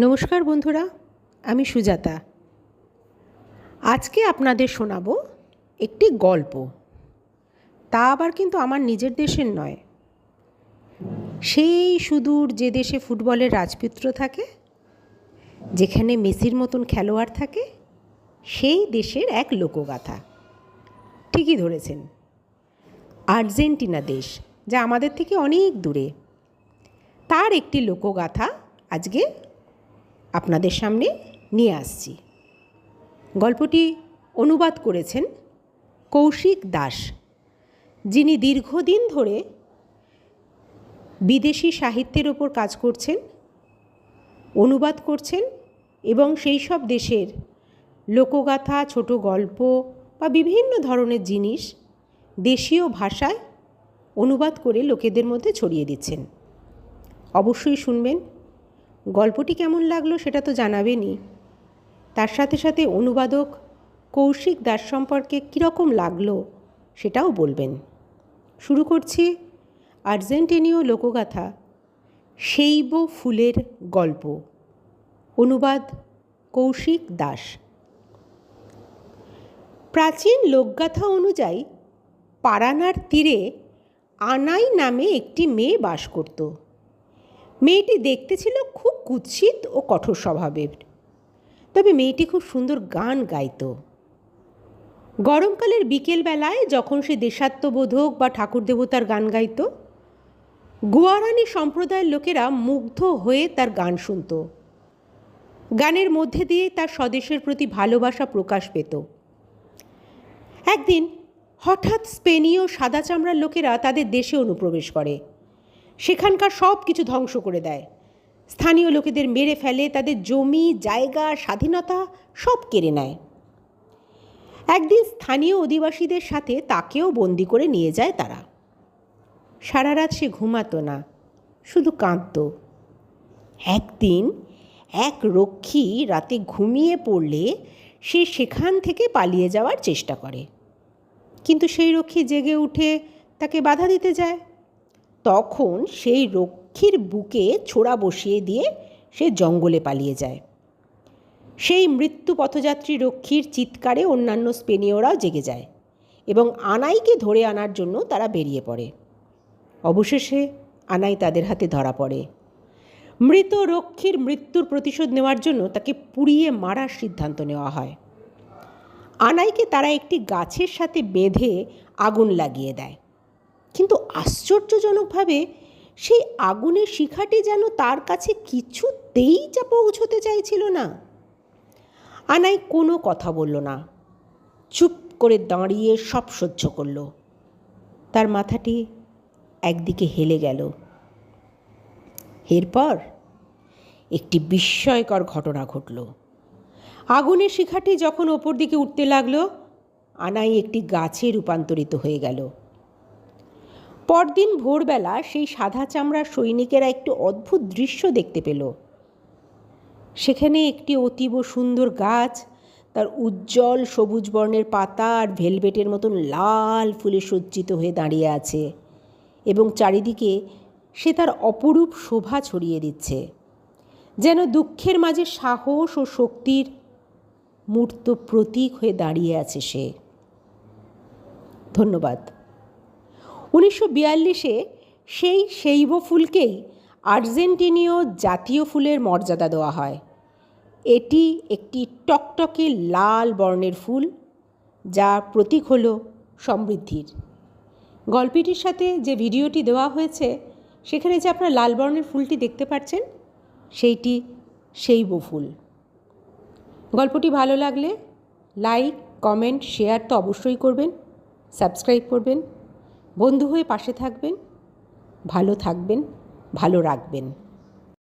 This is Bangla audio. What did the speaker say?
নমস্কার বন্ধুরা, আমি সুজাতা। আজকে আপনাদের শোনাবো একটি গল্প। তা আবার কিন্তু আমার নিজের দেশের নয়। সেই সুদূর যে দেশে ফুটবলের রাজপুত্র থাকে, যেখানে মেসির মতন খেলোয়াড় থাকে, সেই দেশের এক লোকগাথা। ঠিকই ধরেছেন। আর্জেন্টিনা দেশ, যা আমাদের থেকে অনেক দূরে। তার একটি লোকগাথা আজকে আপনাদের সামনে নিয়ে আসছি। গল্পটি অনুবাদ করেছেন কৌশিক দাস, যিনি দীর্ঘদিন ধরে বিদেশি সাহিত্যের ওপর কাজ করছেন, অনুবাদ করছেন এবং সেই সব দেশের লোকগাথা, ছোট গল্প বা বিভিন্ন ধরনের জিনিস দেশীয় ভাষায় অনুবাদ করে লোকেদের মধ্যে ছড়িয়ে দিচ্ছেন। অবশ্যই শুনবেন গল্পটি কেমন লাগল সেটা তো জানাবেনই। তার সাথে সাথে অনুবাদক কৌশিক দাস সম্পর্কে কীরকম লাগল সেটাও বলবেন। শুরু করছি আর্জেন্টিনীয় লোকগাথা, সেইব ফুলের গল্প। অনুবাদ কৌশিক দাস। প্রাচীন লোকগাথা অনুযায়ী পারানার তীরে আনাই নামে একটি মেয়ে বাস করত। মেয়েটি দেখতে ছিল খুব কুৎসিত ও কঠোর স্বভাবের। তবে মেয়েটি খুব সুন্দর গান গাইত। গরমকালের বিকেলবেলায় যখন সে দেশাত্মবোধক বা ঠাকুর দেবতার গান গাইত, গুয়ারানি সম্প্রদায়ের লোকেরা মুগ্ধ হয়ে তার গান শুনত। গানের মধ্যে দিয়ে তার স্বদেশের প্রতি ভালোবাসা প্রকাশ পেত। একদিন হঠাৎ স্পেনীয় সাদা চামড়ার লোকেরা তাদের দেশে অনুপ্রবেশ করে। সেখানকার সব কিছু ধ্বংস করে দেয়। স্থানীয় লোকেদের মেরে ফেলে, তাদের জমি, জায়গা, স্বাধীনতা সব কেড়ে নেয়। একদিন স্থানীয় অধিবাসীদের সাথে তাকেও বন্দি করে নিয়ে যায় তারা। সারা রাত সে ঘুমাতো না, শুধু কাঁদত। একদিন এক রক্ষী রাতে ঘুমিয়ে পড়লে সে সেখান থেকে পালিয়ে যাওয়ার চেষ্টা করে। কিন্তু সেই রক্ষী জেগে উঠে তাকে বাধা দিতে যায়। তখন সেই রক্ষীর বুকে ছোড়া বসিয়ে দিয়ে সে জঙ্গলে পালিয়ে যায়। সেই মৃত্যু পথযাত্রী রক্ষীর চিৎকারে অন্যান্য স্পেনীয়রাও জেগে যায় এবং আনাইকে ধরে আনার জন্য তারা বেরিয়ে পড়ে। অবশেষে আনাই তাদের হাতে ধরা পড়ে। মৃত রক্ষীর মৃত্যুর প্রতিশোধ নেওয়ার জন্য তাকে পুড়িয়ে মারার সিদ্ধান্ত নেওয়া হয়। আনাইকে তারা একটি গাছের সাথে বেঁধে আগুন লাগিয়ে দেয়। কিন্তু আশ্চর্যজনকভাবে সেই আগুনের শিখাটি যেন তার কাছে কিছুতেই যা পৌঁছতে চাইছিল না। আনাই কোনো কথা বলল না। চুপ করে দাঁড়িয়ে সব সহ্য করল। তার মাথাটি একদিকে হেলে গেল। এরপর একটি বিস্ময়কর ঘটনা ঘটল। আগুনের শিখাটি যখন ওপর দিকে উঠতে লাগল, আনাই একটি গাছে রূপান্তরিত হয়ে গেল। পরদিন ভোরবেলা সেই সাদা চামড়ার সৈনিকেরা একটি অদ্ভুত দৃশ্য দেখতে পেল। সেখানে একটি অতীব সুন্দর গাছ, তার উজ্জ্বল সবুজ বর্ণের পাতা আর ভেলভেটের মতন লাল ফুলে সজ্জিত হয়ে দাঁড়িয়ে আছে এবং চারিদিকে সে তার অপরূপ শোভা ছড়িয়ে দিচ্ছে, যেন দুঃখের মাঝে সাহস ও শক্তির মূর্ত প্রতীক হয়ে দাঁড়িয়ে আছে সে। ধন্যবাদ। উনিশশো বিয়াল্লিশে সেই শৈব ফুলকেই আর্জেন্টিনীয় জাতীয় ফুলের মর্যাদা দেওয়া হয়। এটি একটি টকটকে লাল বর্ণের ফুল যা প্রতীক হল সমৃদ্ধির। গল্পটির সাথে যে ভিডিওটি দেওয়া হয়েছে, সেখানে যে আপনার লাল বর্ণের ফুলটি দেখতে পাচ্ছেন, সেইটি শৈব ফুল। গল্পটি ভালো লাগলে লাইক, কমেন্ট, শেয়ার তো অবশ্যই করবেন, সাবস্ক্রাইব করবেন। বন্ধু হয়ে পাশে থাকবেন ভালো থাকবেন ভালো রাখবেন।